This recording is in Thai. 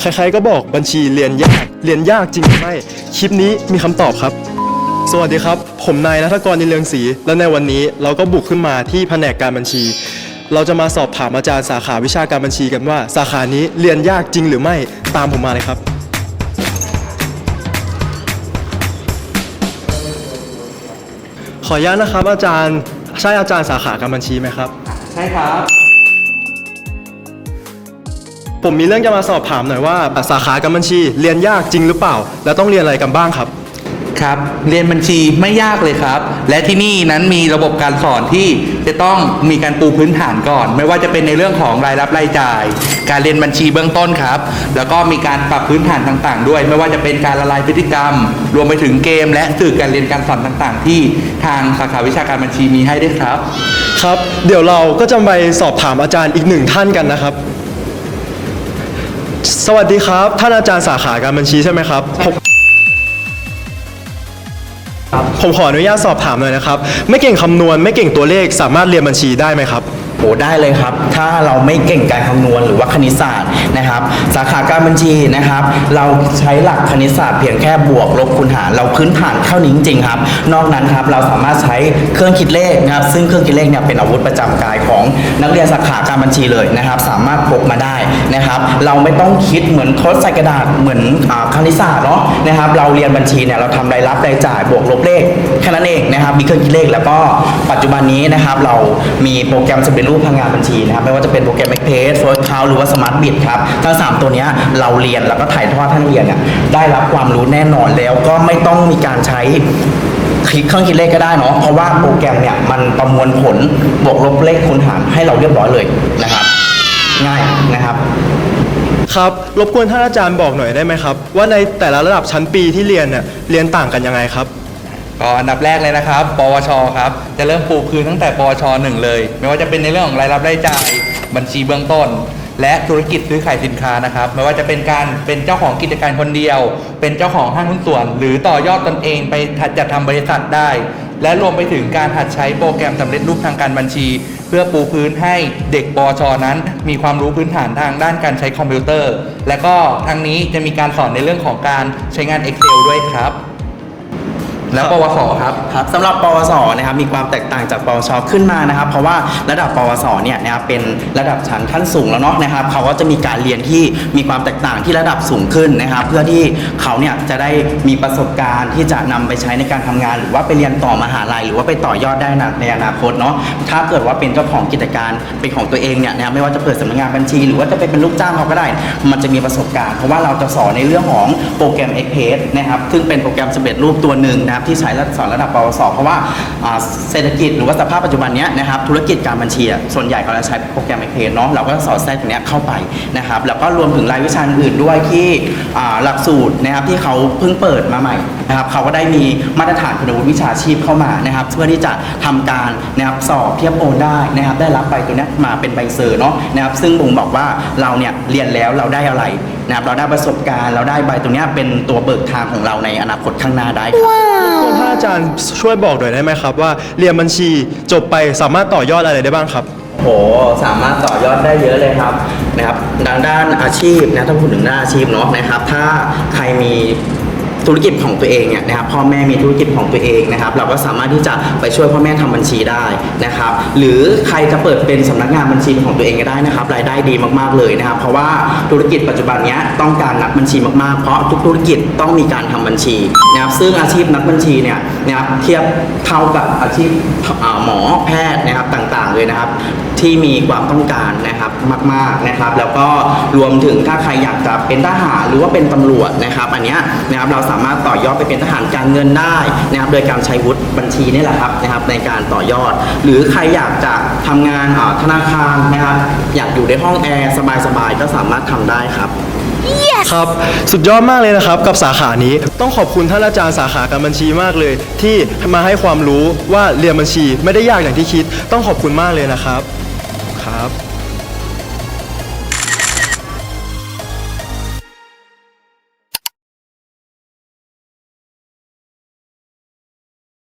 ใครๆก็บอกบัญชีเรียนยาก เรียนยากจริงหรือไม่คลิปนี้มีคำตอบครับ สวัสดีครับ ผมนายนัทกรนินเรืองศรีและในวันนี้เราก็บุกขึ้นมาที่แผนกการบัญชี เราจะมาสอบถามอาจารย์สาขาวิชาการบัญชีกันว่า สาขานี้เรียนยากจริงหรือไม่ตามผมมาเลยครับ ขออนุญาตนะครับอาจารย์ใช่อาจารย์สาขาการบัญชีไหมครับ ใช่ครับ ผมมีเรื่องจะมาสอบถามหน่อยว่าสาขาการบัญชี เรียนยากจริงหรือเปล่า และต้องเรียนอะไรกันบ้างครับ ครับ เรียนบัญชีไม่ยากเลยครับ และที่นี่นั้นมีระบบการสอนที่จะต้องมีการปูพื้นฐานก่อน ไม่ว่าจะเป็นในเรื่องของรายรับรายจ่าย การเรียนบัญชีเบื้องต้นครับ แล้วก็มีการปรับพื้นฐานต่างๆ ด้วย ไม่ว่าจะเป็นการละลายพฤติกรรม รวมไปถึงเกม และสื่อการเรียนการสอนต่างๆ ที่ทางสาขาวิชาการบัญชีมีให้ด้วยครับ ครับ เดี๋ยวเราก็จะไปสอบถามอาจารย์อีกหนึ่งท่านกันนะครับ สวัสดีครับ ท่านอาจารย์สาขาการบัญชีใช่ไหมครับผมผมขออนุญาตสอบถามหน่อยนะครับ ไม่เก่งคำนวณไม่เก่งตัวเลขสามารถเรียนบัญชีได้ไหมครับ โอ้ได้เลยครับ ถ้าเราไม่เก่งการคำนวณหรือว่าคณิตศาสตร์นะครับ สาขาการบัญชีนะครับ เราใช้หลักคณิตศาสตร์เพียงแค่บวกลบคูณหารเราพื้นฐานเท่านี้จริงๆครับ นอกนั้นครับเราสามารถใช้เครื่องคิดเลขนะครับ ซึ่งเครื่องคิดเลขเนี่ยเป็นอาวุธประจำกายของนักเรียนสาขาการบัญชีเลยนะครับ สามารถพกมาได้นะครับ เราไม่ต้องคิดเหมือนทดใส่กระดาษเหมือนคณิตศาสตร์เนาะนะครับ เราเรียนบัญชีเนี่ยเราทำรายรับรายจ่ายบวกลบเลขแค่นั้นเองนะครับมีเครื่องคิดเลขแล้วก็ปัจจุบันนี้นะครับ เรามีโปรแกรมสำเร็จรูปทางงานบัญชีนะครับไม่ว่าจะเป็นโปรแกรม Excel First Count หรือว่า Smart Bit ครับทั้งสามตัวนี้เราเรียนแล้วก็ถ่ายทอดท่านเรียนเนี่ยได้รับความรู้แน่นอนแล้วก็ไม่ต้องมีการใช้คลิกเครื่องคิดเลขก็ได้เนาะเพราะว่าโปรแกรมเนี่ยมันประมวลผลบวกลบเลขคูณหารให้เราเรียบร้อยเลยนะครับ ง่ายนะครับครับรบกวนท่านอาจารย์บอกหน่อยได้ไหมครับ ว่าในแต่ละระดับชั้นปีที่เรียนเนี่ยเรียนต่างกันยังไงครับ ก็อันดับแรกเลยนะครับ ปวช ครับ จะเริ่มปูพื้นตั้งแต่ ปวชหนึ่งเลย ไม่ว่าจะเป็นในเรื่องของรายรับรายจ่าย บัญชีเบื้องต้น และธุรกิจซื้อขายสินค้านะครับ ไม่ว่าจะเป็นการเป็นเจ้าของกิจการคนเดียว เป็นเจ้าของห้างหุ้นส่วน หรือต่อยอดตนเองไปจัดทำบริษัทได้ และรวมไปถึงการหัดใช้โปรแกรมสำเร็จรูปทางการบัญชี เพื่อปูพื้นให้เด็กปวช นั้น มีความรู้พื้นฐานทางด้านการใช้คอมพิวเตอร์ และก็ทางนี้จะมีการสอนในเรื่องของการใช้งาน Excel ด้วยครับ แล้วปวสครับ ครับสำหรับปวสนะครับมีความแตกต่างจากปวชขึ้นมานะครับ เพราะว่าระดับปวสเนี่ยนะครับเป็นระดับชั้นขั้นสูงแล้วเนาะนะครับ เขาก็จะมีการเรียนที่มีความแตกต่างที่ระดับสูงขึ้นนะครับ เพื่อที่เขาเนี่ยจะได้มีประสบการณ์ที่จะนำไปใช้ในการทำงาน หรือว่าไปเรียนต่อมหาลัย หรือว่าไปต่อยอดได้ในอนาคตเนาะถ้าเกิดว่าเป็นเจ้าของกิจการเป็นของตัวเองเนี่ยนะครับไม่ว่าจะเปิดสำนักงานบัญชี หรือว่าจะไปเป็นลูกจ้างเขาก็ได้ มันจะมีประสบการณ์ เพราะว่าเราจะสอนในเรื่องของโปรแกรม Excel นะครับซึ่งเป็นโปรแกรมสำเร็จรูปตัวหนึ่งนะครับที่ใช้สอนระดับปวส เพราะว่าเศรษฐกิจหรือว่าสภาพปัจจุบันนี้นะครับธุรกิจการบัญชีส่วนใหญ่เขาจะใช้โปรแกรม Excel เนาะเราก็สอนแทรกตรงนี้เข้าไปนะครับแล้วก็รวมถึงรายวิชาอื่นด้วยที่หลักสูตรนะครับที่เขาเพิ่งเปิดมาใหม่นะครับเขาก็ได้มีมาตรฐานคุณวุฒิวิชาชีพเข้ามานะครับเพื่อที่จะทำการนะครับสอบเทียบโอนได้นะครับได้รับใบตัวนี้มาเป็นใบเซอร์เนาะนะครับซึ่งบ่งบอกว่าเราเนี่ยเรียนแล้วเราได้อะไร นะครับเราได้ประสบการณ์เราได้ใบตรงเนี้ยเป็นตัวเบิกทางของเราในอนาคตข้างหน้าได้ครับท่านอาจารย์ช่วยบอกหน่อยได้ไหมครับ ว่าเรียนบัญชีจบไปสามารถต่อยอดอะไรได้บ้างครับ โหสามารถต่อยอดได้เยอะเลยครับนะครับด้านด้านอาชีพนะถ้าพูดถึงด้านอาชีพเนาะนะครับ ถ้าใครมี ธุรกิจของตัวเองเนี่ยนะครับพ่อแม่มีธุรกิจของตัวเองนะครับ เราก็สามารถที่จะไปช่วยพ่อแม่ทำบัญชีได้นะครับ หรือใครจะเปิดเป็นสำนักงานบัญชีของตัวเองก็ได้นะครับ รายได้ดีมากๆเลยนะครับ เพราะว่าธุรกิจปัจจุบันนี้ต้องการนักบัญชีมากๆ เพราะทุกธุรกิจต้องมีการทำบัญชีนะครับซึ่งอาชีพนักบัญชีเนี่ยนะครับเทียบเท่ากับอาชีพหมอแพทย์นะครับต่างๆเลยนะครับ ที่มีความต้องการนะครับมากๆนะครับ แล้วก็รวมถึงถ้าใครอยากจะเป็นทหารหรือว่าเป็นตำรวจนะครับ อันเนี้ยนะครับเราสามารถต่อยอดไปเป็นทหารการเงินได้นะครับโดยการใช้วุฒิบัญชีนี่แหละครับนะครับในการต่อยอด หรือใครอยากจะทำงานอ่าธนาคารนะครับอยากอยู่ในห้องแอร์สบายๆก็สามารถทำได้ครับครับ สุดยอดมากเลยนะครับกับสาขานี้ต้องขอบคุณท่านอาจารย์สาขาการบัญชีมากเลย ที่มาให้ความรู้ว่าเรียนบัญชีไม่ได้ยากอย่างที่คิด ต้องขอบคุณมากเลยนะครับครับ